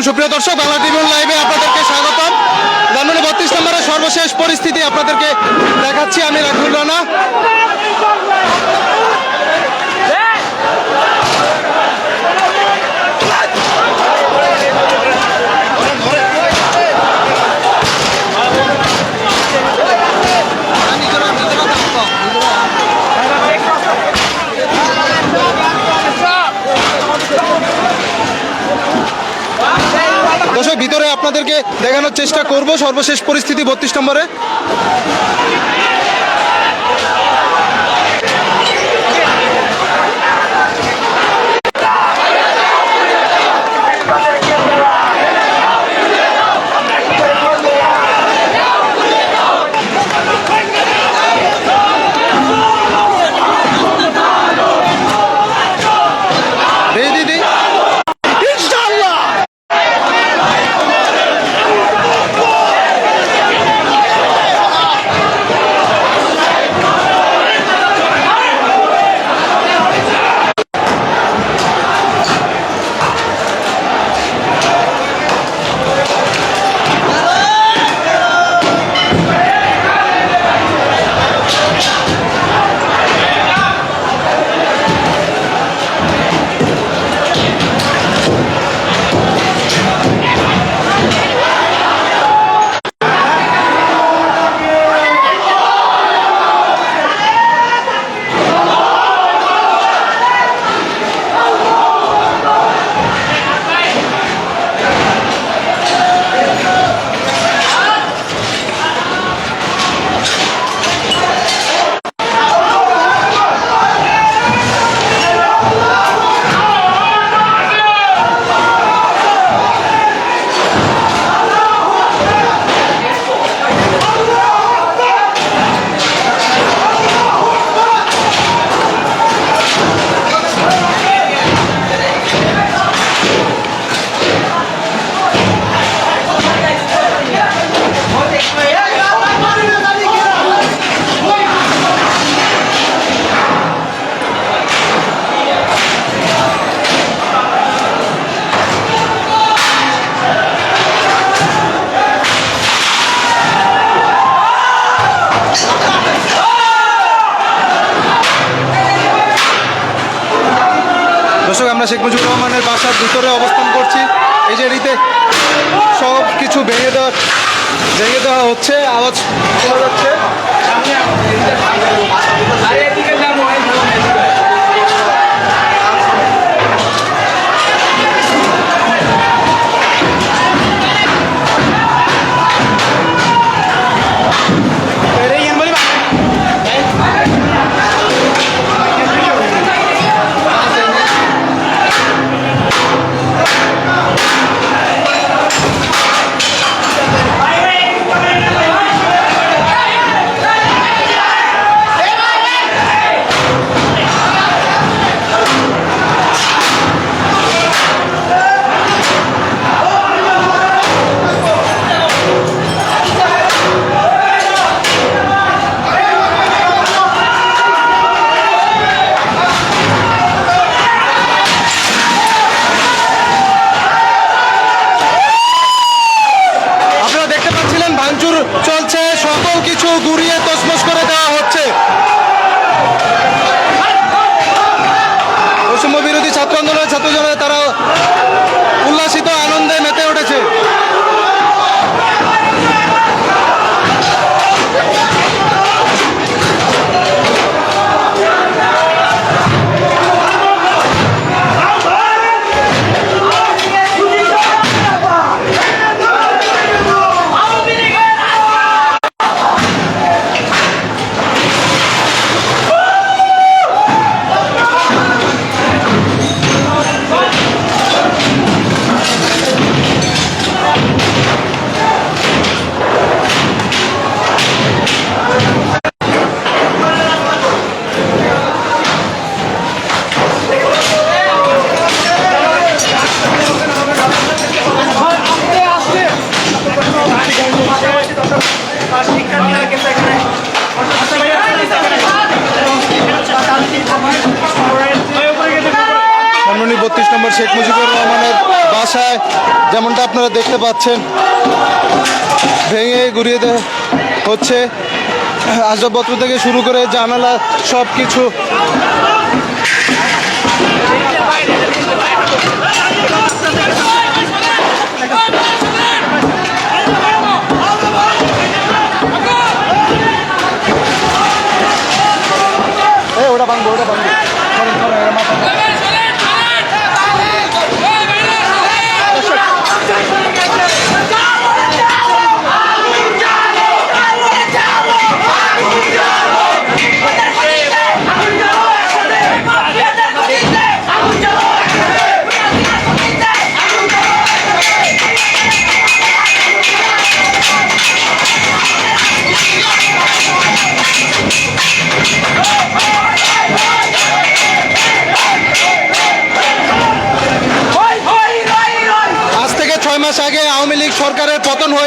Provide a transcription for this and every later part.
আলাইকুম সুপ্রিয় দর্শক, বাংলা টিভি লাইভে আপনাদেরকে স্বাগতম। জানুয়ারি বত্রিশ নম্বরের সর্বশেষ পরিস্থিতি আপনাদেরকে দেখাচ্ছি। আমি রাখুল রানা। দর্শক ভিতরে আপনাদেরকে দেখানোর চেষ্টা করব। সর্বশেষ পরিস্থিতি বত্রিশ নম্বরে। ভেঙে দেওয়া হচ্ছে আওয়াজ শোনা যাচ্ছে। বত্রিশ নম্বর শেখ মুজিবুর রহমানের বাসায়, যেমনটা আপনারা দেখতে পাচ্ছেন, ভেঙে ঘুরিয়ে হচ্ছে। আসবাবপত্র থেকে শুরু করে জানালা সব কিছু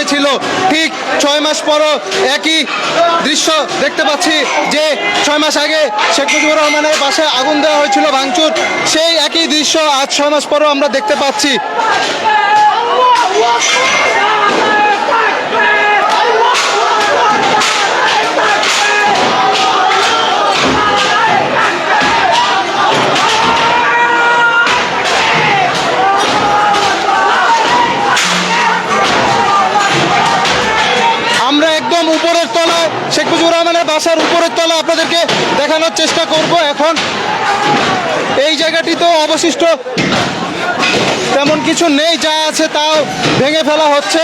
হয়েছিল। ঠিক ছয় মাস পরও একই দৃশ্য দেখতে পাচ্ছি যে ছয় মাস আগে শেখ মুজিবুর রহমানের পাশে আগুন দেওয়া হয়েছিল ভাঙচুর। সেই একই দৃশ্য আজ ছয় মাস পরও আমরা দেখতে পাচ্ছি। বাসার উপরের তলা আপনাদেরকে দেখানোর চেষ্টা করব। এখন এই জায়গাটি তো অবশিষ্ট। তেমন কিছু নেই, যা আছে তাও ভেঙে ফেলা হচ্ছে।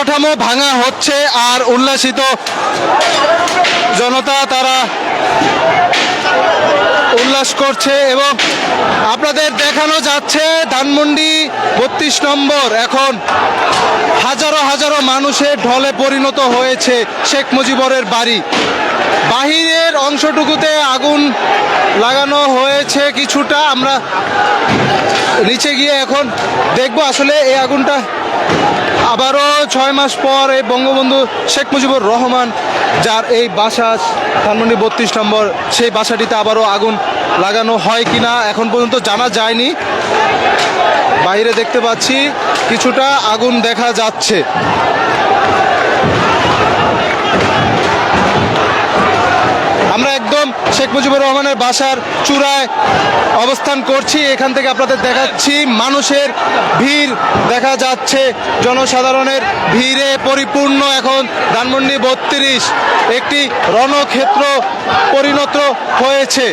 অবকাঠামো ভাঙা হচ্ছে আর উল্লাসিত জনতা তারা উল্লাস করছে এবং আপনাদের দেখানো যাচ্ছে ধানমন্ডি বত্রিশ নম্বর। এখন হাজারো হাজারো মানুষের ঢলে পরিণত হয়েছে শেখ মুজিবরের বাড়ি। বাহিরের অংশটুকুতে আগুন লাগানো হয়েছে কিছুটা। আমরা নিচে গিয়ে এখন দেখব আসলে এই আগুনটা আবারও ছয় মাস পর এই বঙ্গবন্ধু শেখ মুজিবুর রহমান, যার এই বাসা, ধানমন্ডি বত্রিশ নম্বর, সেই বাসাটিতে আবারও আগুন লাগানো হয় কিনা এখন পর্যন্ত জানা যায়নি। বাইরে দেখতে পাচ্ছি কিছুটা আগুন দেখা যাচ্ছে। শেখ মুজিবুর রহমানের বাসার চূড়ায় অবস্থান করছি। এখান থেকে আপনাদের দেখাচ্ছি, মানুষের ভিড় দেখা যাচ্ছে, জনসাধারণের ভিড়ে পরিপূর্ণ এখন ধানমন্ডি বত্রিশ। একটি রণক্ষেত্র পরিণত হয়েছে।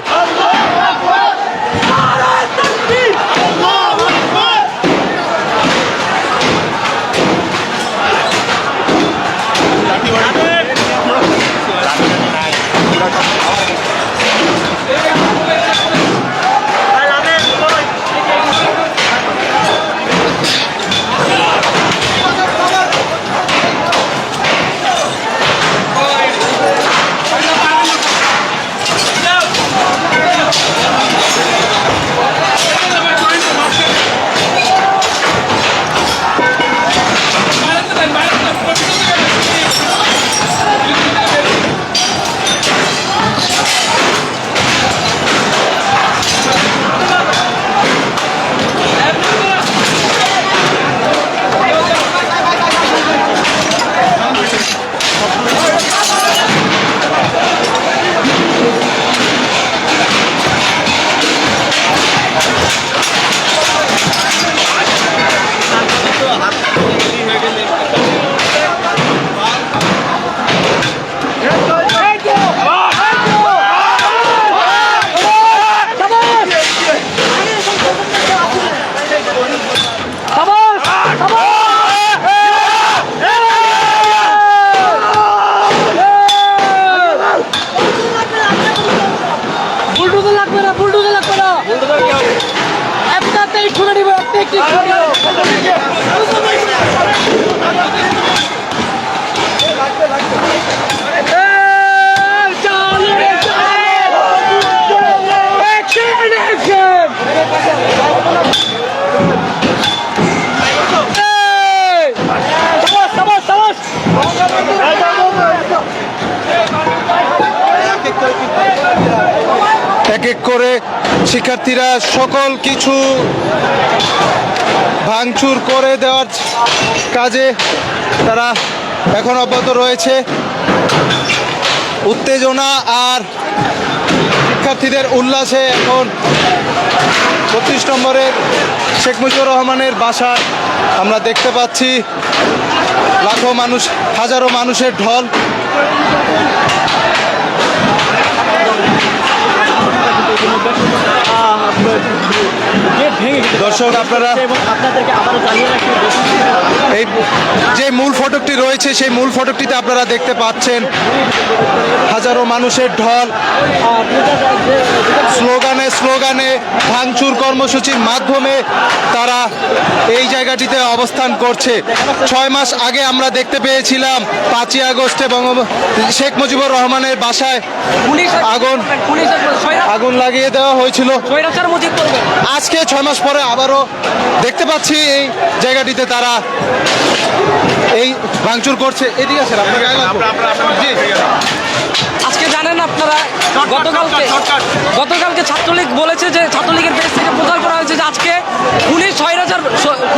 এক করে শিক্ষার্থীরা সকল কিছু ভাঙচুর করে দেওয়ার কাজে তারা এখন অব্যাহত রয়েছে। উত্তেজনা আর শিক্ষার্থীদের উল্লাসে এখন বত্রিশ নম্বরের শেখ মুজিবুর রহমানের বাসা আমরা দেখতে পাচ্ছি। লাখো মানুষ, হাজারো মানুষের ঢল। দর্শক আপনারা এবং আপনাদেরকে আবারও জানিয়ে রাখি এই যে মূল ফটকটি রয়েছে সেই মূল ফটকটিতে আপনারা দেখতে পাচ্ছেন হাজারো মানুষের ঢল। স্লোগানে স্লোগানে ভাঙচুর কর্মসূচির মাধ্যমে তারা এই জায়গাটিতে অবস্থান করছে। ছয় মাস আগে আমরা দেখতে পেয়েছিলাম পাঁচই আগস্টে বঙ্গবন্ধু শেখ মুজিবুর রহমানের বাসায় আগুন আগুন লাগিয়ে দেওয়া হয়েছিল। আজকে ছয় মাস পরে আবারও দেখতে পাচ্ছি এই জায়গাটিতে তারা এই ভাঙচুর করছে। এদিকে আসেন। জি। আজকে জানেন আপনারা গতকালকে গতকালকে ছাত্রলীগ বলেছে যে ছাত্রলীগের দেশ থেকে প্রচার করা হয়েছে যে আজকে পুলিশ স্বৈরাচার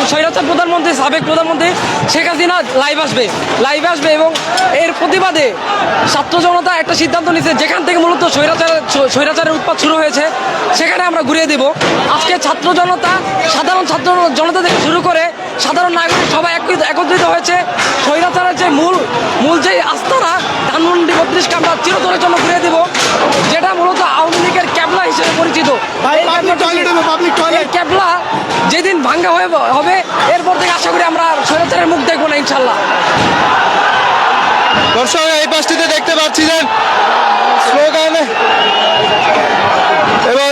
স্বৈরাচার প্রধানমন্ত্রী সাবেক প্রধানমন্ত্রী শেখ হাসিনা লাইভ আসবে লাইভ আসবে এবং এর প্রতিবাদে ছাত্র জনতা একটা সিদ্ধান্ত নিয়েছে যেখান থেকে মূলত স্বৈরাচার স্বৈরাচারের উৎপাত শুরু হয়েছে সেখানে আমরা ঘুরিয়ে দেব। আজকে ছাত্র জনতা সাধারণ ছাত্র জনতা থেকে শুরু করে সাধারণ নাগরিক সবাই একত্রিত- একত্রিত হয়েছে। স্বৈরাচারের যে মূল মূল যে আস্থারা ধানমন্ডি বত্রিশকে আমরা চিরতরের জন্য ঘুরিয়ে দেব যেটা মূলত আওয়ামী লীগের ক্যাবলা হিসেবে পরিচিত। ক্যাবলা ভাঙ্গা হয়ে হবে। এরপর থেকে আশা করি আমরা স্বৈরাচারের মুখ দেখব না ইনশাল্লাহ। দর্শক এই পাশটিতে দেখতে পাচ্ছিলেন স্লোগান এবং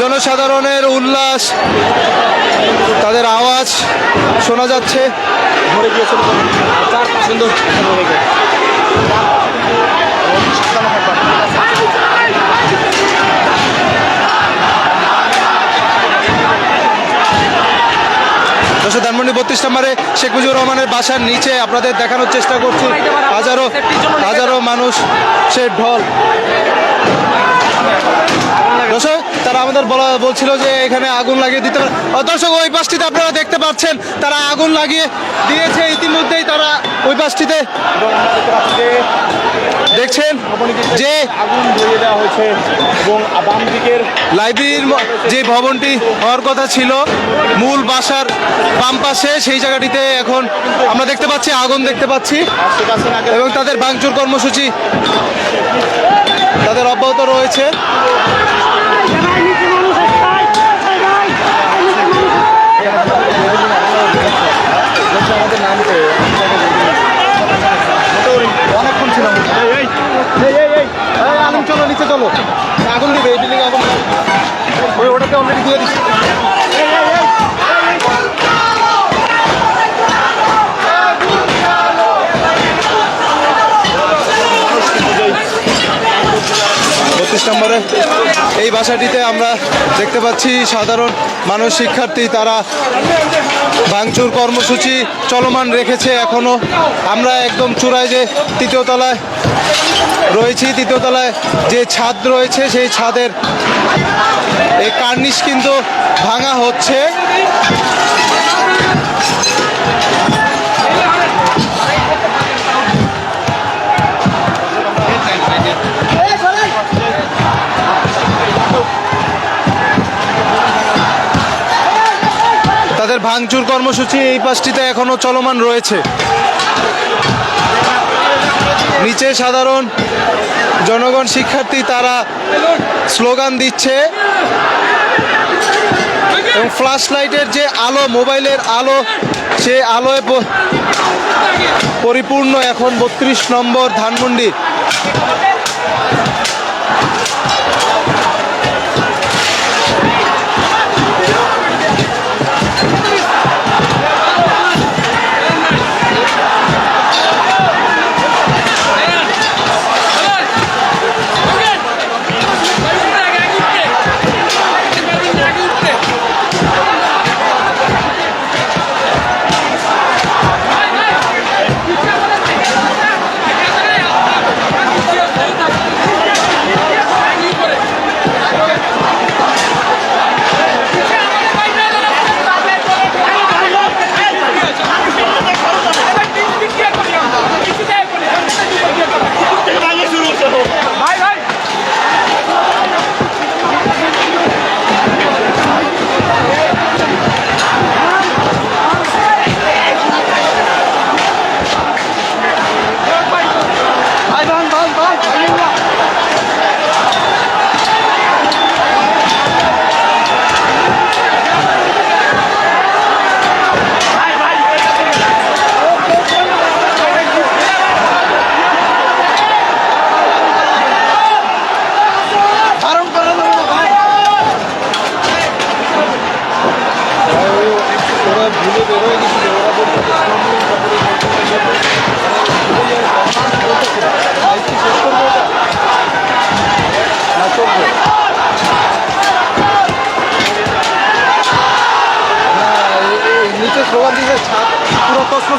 জনসাধারণের উল্লাস তাদের আওয়াজ শোনা যাচ্ছে। গিয়েছিল চার সুন্দর। দশ ধানমন্ডি বত্রিশ নম্বরে শেখ মুজিবুর রহমানের বাসার নিচে আপনাদের দেখানোর চেষ্টা করছি। হাজারো হাজারো মানুষ সে ঢল। তারা আমাদের বলা বলছিল যে এখানে আগুন লাগিয়ে দিতে পারে। দর্শক, ওই পাশটিতে আপনারা দেখতে পাচ্ছেন, তারা আগুন লাগিয়ে দিয়েছে। ইতিমধ্যেই তারা ওই পাশটিতে দেখছেন যে আগুন ধরিয়ে দেওয়া হয়েছে এবং বাম দিকের লাইব্রেরির যে ভবনটি হওয়ার কথা ছিল, মূল বাসার বাম পাশে, সেই জায়গাটিতে এখন আমরা দেখতে পাচ্ছি, আগুন দেখতে পাচ্ছি। এবং তাদের ভাঙচুর কর্মসূচি তাদের অব্যাহত রয়েছে। নম্বরে এই বাসাটিতে আমরা দেখতে পাচ্ছি সাধারণ মানুষ, শিক্ষার্থী, তারা ভাঙচুর কর্মসূচি চলমান রেখেছে এখনও। আমরা একদম চূড়ায় যে তৃতীয় তলায় রয়েছি, তৃতীয় তলায় যে ছাদ রয়েছে, সেই ছাদের এই কার্নিশ কিন্তু ভাঙা হচ্ছে। ভাঙচুর কর্মসূচি এই পাশটিতে এখনও চলমান রয়েছে। নিচে সাধারণ জনগণ শিক্ষার্থী তারা স্লোগান দিচ্ছে। এবং ফ্ল্যাশ লাইটের যে আলো, মোবাইলের আলো সে আলোয় পরিপূর্ণ এখন বত্রিশ নম্বর ধানমন্ডি।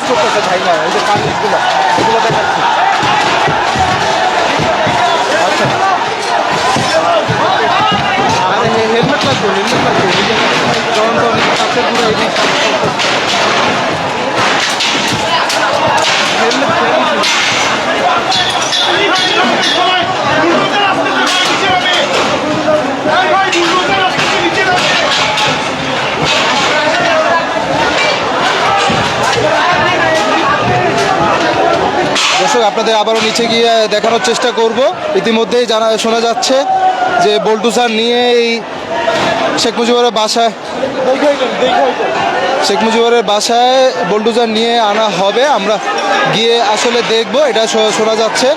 করতেছে ভাই না, এই যে কাগজগুলো এগুলো দেখাচ্ছি। আচ্ছা। হেলমেট লাগবে হেলমেট লাগবে জ্বলন্ত অনেক কাছে পুরো এই আপনাদের আবারও নিচে গিয়ে দেখানোর চেষ্টা করব। ইতিমধ্যেই জানা, শোনা যাচ্ছে যে বল্টুসার নিয়ে এই শেখ মুজিবুরের বাসায় শেখ মুজিবুরের বাসায় বল্টুজার নিয়ে আনা হবে। আমরা গিয়ে আসলে দেখব, এটা শোনা যাচ্ছে।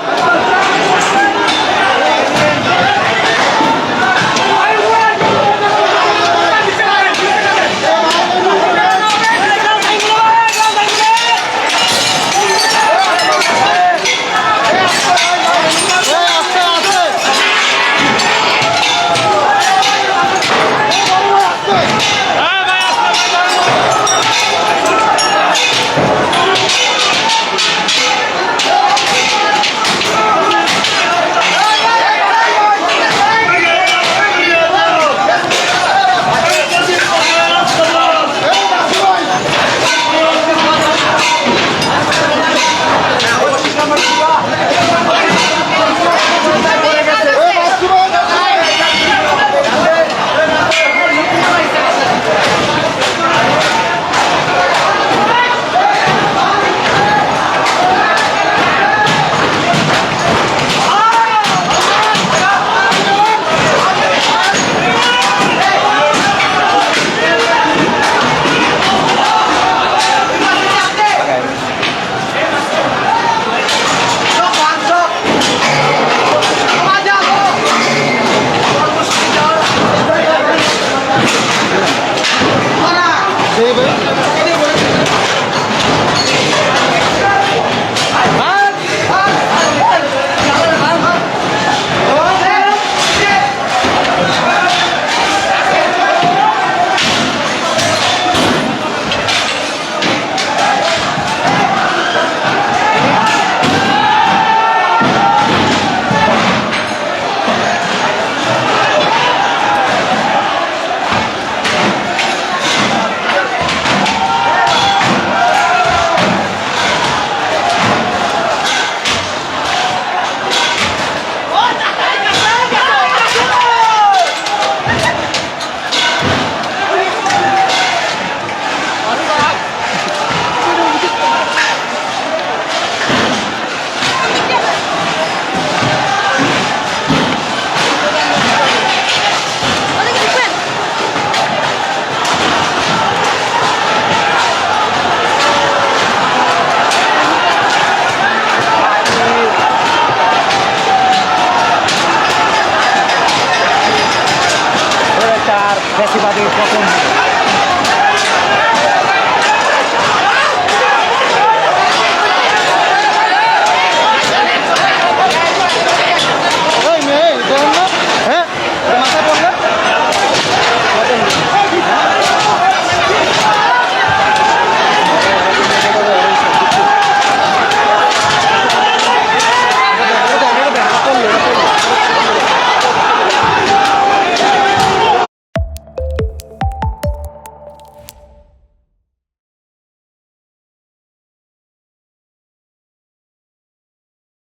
Copa Mundo.